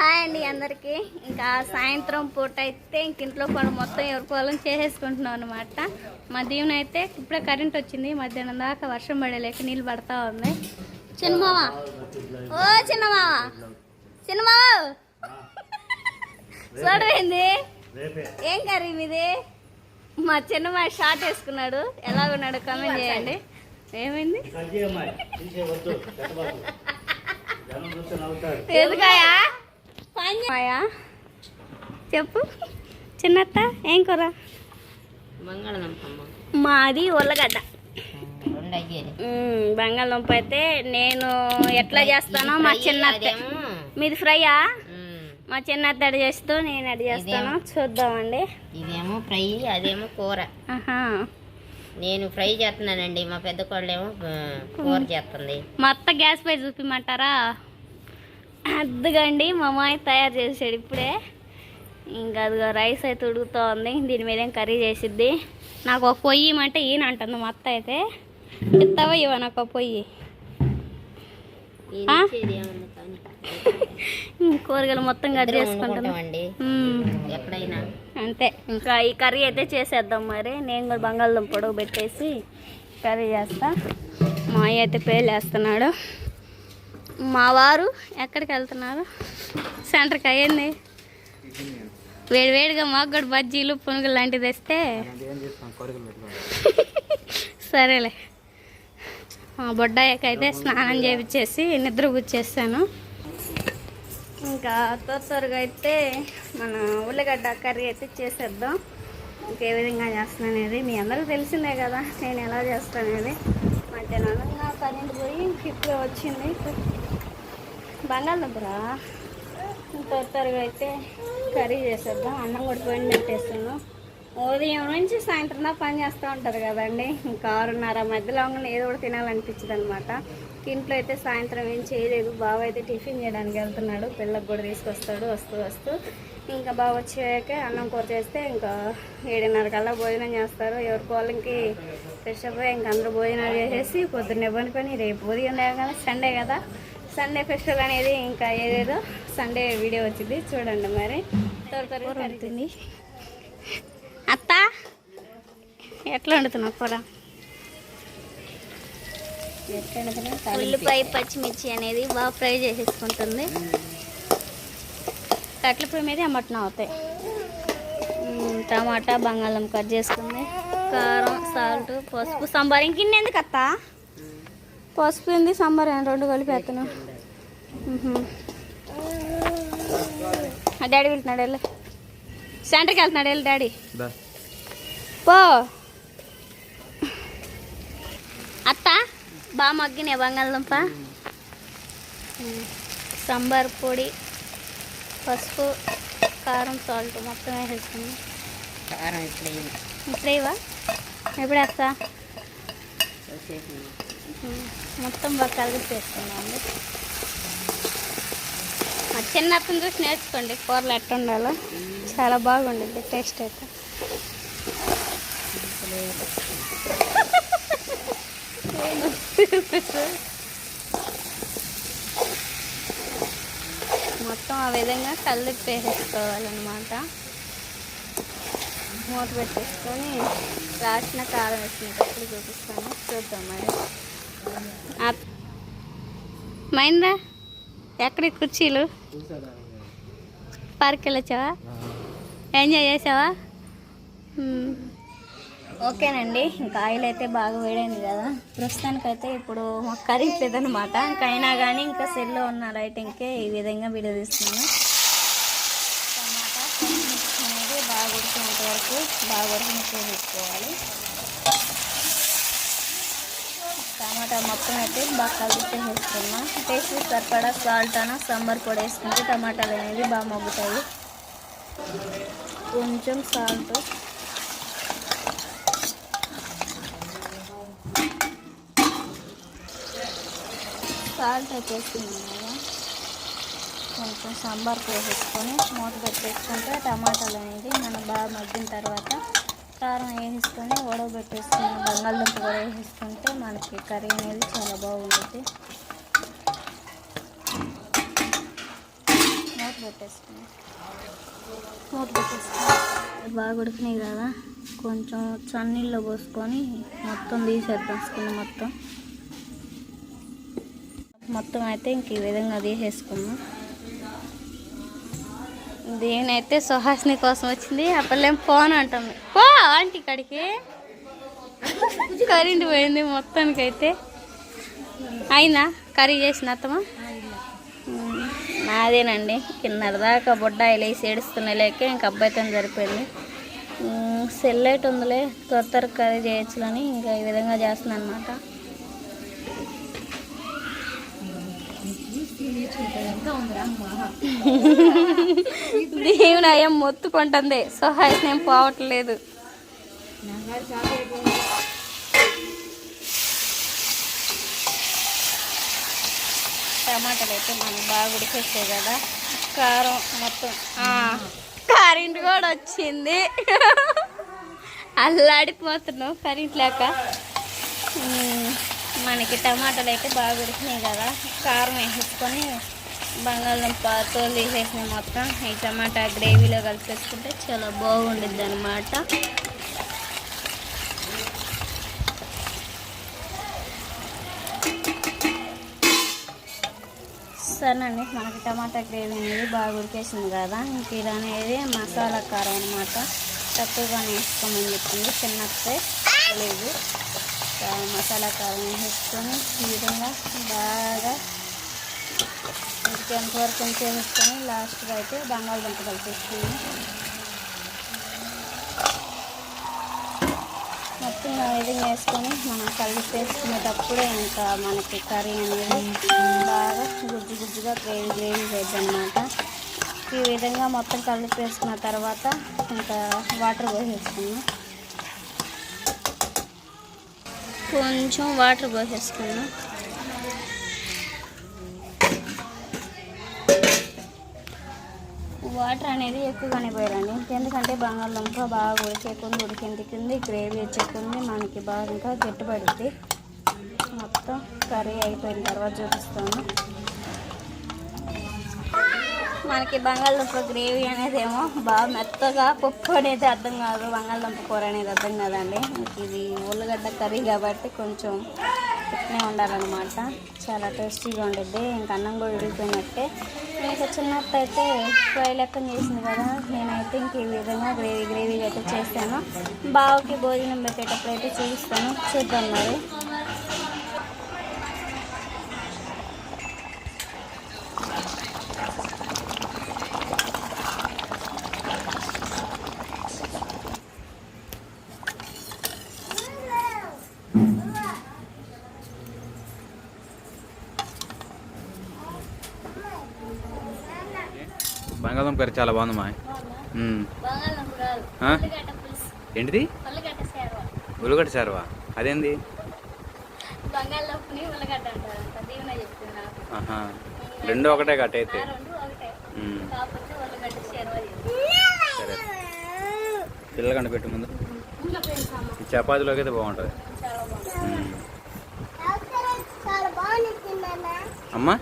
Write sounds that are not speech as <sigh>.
Hi అండి అందరికీ. ఇంకా సాయంత్రం పూట అయితే ఇంక ఇంట్లో పని మొత్తం ఎవరికోవాలని చేసేసుకుంటున్నాం అనమాట మధ్యాహ్నం అయితే ఇప్పుడే కరెంట్ వచ్చింది. మధ్యాహ్నం దాకా వర్షం పడలేక నీళ్ళు పడతా ఉంది. చిన్నమావ ఓ చిన్నమావ చిన్నమావ చూడవేంది ఏం కర్రీ మీది? మా చిన్నమావ షార్ట్ వేసుకున్నాడు. ఎలా ఉన్నాడు కామెంట్ చేయండి. ఏమైంది? ఎందుకాయా మాయా? చెప్పు. చిన్నత్త ఏం కూర? మాది ఉల్లగడ్డ. బంగాళదుంప అయితే నేను ఎట్లా చేస్తానో మా చిన్నత్త. మీది ఫ్రైయా? మా చిన్నత్త అడి చేస్తూ నేను అడి చేస్తాను. చూద్దామండి. ఇదేమో ఫ్రై అదేమో కూర. నేను ఫ్రై చేస్తున్నానండి. మా పెద్ద కోళ్ళేమో కూర చేస్తుంది. మా అత్త గ్యాస్ పై చూపిమంటారా? అద్దుగండి మా మాయ తయారు చేసాడు ఇప్పుడే. ఇంకా అదిగో రైస్ అయితే ఉడుకుతూ ఉంది దీని మీద ఏం కర్రీ చేసిద్ది. నాకు ఒక పొయ్యి ఇమ్మంటే ఈయన అంటుంది మా అత్త అయితే. ఇస్తావా ఇవ్వ నాకు ఒక పొయ్యి. <laughs> కూరగాయలు మొత్తం కట్ మ్మ్. ఎక్కడైనా అంతే. ఇంకా ఈ కర్రీ అయితే చేసేద్దాం మరి. నేను కూడా బంగాళదుంప పొడవు పెట్టేసి కర్రీ చేస్తా. మా అయ్య అయితే పేలు వేస్తున్నాడు మా వారు ఎక్కడికి వెళ్తున్నారు? సెంటర్కి అయ్యింది వేడి వేడిగా మాకు కూడా బజ్జీలు పునుగులు లాంటిది వేస్తే సరేలే. మా అయితే స్నానం చేయించేసి నిద్ర గుచ్చేస్తాను ఇంకా త్వరగా అయితే మన ఉల్లిగడ్డ కర్రీ అయితే చేసేద్దాం. ఇంకే విధంగా చేస్తాను అనేది మీ అందరికీ తెలిసిందే కదా నేను ఎలా చేస్తాను అనేది మధ్యాహ్నం కరెంట్ పోయి ఇప్పుడు వచ్చింది. బంగాళదుంపరా? త్వర త్వరగా అయితే కర్రీ చేసేద్దాం. అన్నం కూడా పోయి ఉదయం నుంచి సాయంత్రం దాకా పని చేస్తూ ఉంటారు కదండి. ఇంకా ఆరున్నర మధ్యలో ఏదో ఒకటి తినాలనిపించదు అనమాట ఇంట్లో అయితే సాయంత్రం ఏం చేయలేదు. బావ అయితే టిఫిన్ చేయడానికి వెళ్తున్నాడు. పిల్లలకు కూడా తీసుకొస్తాడు. వస్తూ వస్తూ ఇంకా బావ వచ్చాక అన్నం కూర చేస్తే ఇంకా ఏడున్నర కల్లా భోజనం చేస్తారు. ఎవరికి వాళ్ళకి ఫ్రెష్ అప్ ఇంకా అందరూ భోజనాలు చేసేసి పొద్దున్నే పని రేపు ఉదయం లేక సండే కదా. సండే ఫెస్టివల్ అనేది ఇంకా ఏదేదో సండే వీడియో వచ్చింది. చూడండి మరి. త్వర త్వరగా ఎట్లా వండుతున్నావు కూర? ఉల్లిపాయ పచ్చిమిర్చి అనేది బాగా ఫ్రై చేసేసుకుంటుంది. కట్ల పొయ్యి మీద అమ్మటం అవుతాయి. టమాటా బంగాళం కట్ చేసుకుంది. కారం సాల్ట్ పసుపు సాంబార్. ఇంకిన్ని ఎందుకు అత్త? పసుపు ఏంది సాంబార్ రెండు కలిపి వేస్తున్నావు డాడీ వెళ్తున్నాడు వెళ్ళు. సెంటర్కి వెళ్తున్నాడు వెళ్ళు డాడీ. పో అత్త బాగా మగ్గినాయి బంగాళదుంప సాంబార్ పొడి పసుపు కారం సాల్ట్ మొత్తం వేసేసుకున్నాం కారం ఇప్పుడు అయింది. ఇప్పుడు ఇవా ఎప్పుడు వేస్తా. మొత్తం బాగా కలిపి వేసుకున్నాం మా చిన్నప్పని చూసి నేర్చుకోండి కూరలు ఎట్లా ఉండాలో. చాలా బాగుండిద్ది టేస్ట్ అయితే. మొత్తం ఆ విధంగా కలిపి వేసేసుకోవాలన్నమాట మూత పెట్టేసుకొని రాసిన కారం వేసినప్పుడు చూపిస్తాను. చూద్దాం మరి. ఆ- మైందా? ఎక్కడి కుర్చీలు? పార్క్ వెళ్ళొచ్చావా? ఎంజాయ్ చేసావా. ఓకేనండి ఇంకా ఆయిల్ అయితే బాగా వేడైంది కదా. ప్రస్తుతానికైతే ఇప్పుడు మాకు కరీట్లేదు అనమాట ఇంకైనా అయినా కానీ ఇంకా సెల్లో ఉన్న లైటింగ్కే ఈ విధంగా విడదీస్తున్నాను టమాటా అనేది బాగా ఉడికినంత వరకు బాగా ఉడికినట్టు తీసుకోవాలి. టమాటా మొత్తం అయితే బాగా కలిపి టేస్ట్ సరిపడా సాల్ట్ అన సాంబార్ పొడి వేసుకుంటే టమాటాలు అనేది బాగా మగ్గుతాయి. కొంచెం సాల్ట్ సాల్ట్ అయితే వేసుకున్నాం కదా. కొంచెం సాంబార్ పోసేసుకొని మూత పెట్టేసుకుంటే టమాటాలు అనేది మనం బాగా మగ్గిన తర్వాత కారం వేసేసుకొని ఉడకబెట్టేసుకుని బంగాళదుంప కూడా వేసేసుకుంటే మనకి కర్రీ అనేది చాలా బాగుంటుంది. మూత పెట్టేసుకుని మూత పెట్టేసుకుని బాగా ఉడికినాయి కదా. కొంచెం చన్నీళ్ళు పోసుకొని మొత్తం తీసేద్దాం స్కిన్ మొత్తం. మొత్తం అయితే ఇంక ఈ విధంగా తీసేసుకున్నాం. దీనైతే సుహాసిని కోసం వచ్చింది అప్పలేం ఫోన్ అంటుంది పో ఆంటీ ఇక్కడికి. కరెంట్ పోయింది మొత్తానికి అయితే అయినా కర్రీ చేసిన అత్తమా నాదేనండి. కిన్నర దాకా బుడ్డాయిలు వేసి ఏడుస్తున్న లేక ఇంక అబ్బాయితో సరిపోయింది. సెల్లైట్ ఉందిలే త్వర త్వర కర్రీ చేయొచ్చులని ఇంకా ఈ విధంగా చేస్తున్నాను అనమాట దేవుని అయ్యం మొత్తుకుంటుంది సహాయం ఏం పోవట్లేదు. టమాటాలు అయితే మనకు బాగా ఉడికేస్తాయి కదా. కారం మొత్తం. కరెంట్ కూడా వచ్చింది. అల్లాడిపోతున్నావు కరెంట్ లేక. మనకి టమాటాలు అయితే బాగా ఉడికినాయి కదా. కారం వేసేసుకొని బంగాళదుంప తోలు తీసేసిన మొత్తం ఈ టమాటా గ్రేవీలో కలిపేసుకుంటే చాలా బాగుండిద్ది అనమాట సరేనండి మనకి టమాటా గ్రేవీ అనేది బాగా ఉడికేసింది కదా. ఇంక ఇది అనేది మసాలా కారం అనమాట తక్కువగానే వేసుకోమని చెప్పింది చిన్నస్తే లేదు. మసాలా కారం వేసుకొని ఈ విధంగా బాగా ఇంకెంత వరకు ఉంచేసుకొని లాస్ట్గా అయితే బంగాళదుంప కలిపేసుకుని మొత్తం ఆ విధంగా వేసుకొని మనం కలిపేసుకునేటప్పుడే ఇంకా మనకి కర్రీ అనేది బాగా గుజ్జు గుజ్జుగా గ్రేవీ గ్రేవీ వేద్ది అనమాట ఈ విధంగా మొత్తం కలిపేసుకున్న తర్వాత ఇంకా వాటర్ పోసేసుకున్నాం. కొంచెం వాటర్ పోసేసుకున్నాం వాటర్ అనేది ఎక్కువగానే పోయాలండి. ఎందుకంటే బంగాళదుంప బాగా ఉడికేకుంది ఉడికింది కింది గ్రేవీ వచ్చేకుంది మనకి బాగా ఇంకా గట్టిపడుద్ది మొత్తం కర్రీ అయిపోయిన తర్వాత చూపిస్తాను. మనకి బంగాళదుంప గ్రేవీ అనేది ఏమో బాగా మెత్తగా పప్పు అనేది అర్థం కాదు. బంగాళదుంప కూర అనేది అర్థం కాదండి. ఇది ఉల్లగడ్డ కర్రీ కాబట్టి కొంచెం ఇట్నే ఉండాలన్నమాట. చాలా టేస్టీగా ఉండిద్ది. ఇంకా అన్నం కూడా ఉడికిపోయినట్టే. ఇంకా చిన్నప్పుడు అయితే ఫ్రై లెక్కన చేసింది కదా నేనైతే ఇంక ఈ విధంగా గ్రేవీ గ్రేవీ అయితే చేస్తాను. బావకి భోజనం పెట్టేటప్పుడు అయితే చూపిస్తాను. చూద్దాం మరి. బంగాళదుంప కర్రీ చాలా? ఉల్లిగడ్డ పులుసు. ఏంటిది? ఉల్లిగడ్డ సేరవా. అదేంది? రెండు ఒకటే కట్ అయితే. సరే. పిల్లలకండ పెట్టు ముందు. చపాతీలోకి అయితే బాగుంటుంది. బాగుంది. బాగుంది అమ్మా.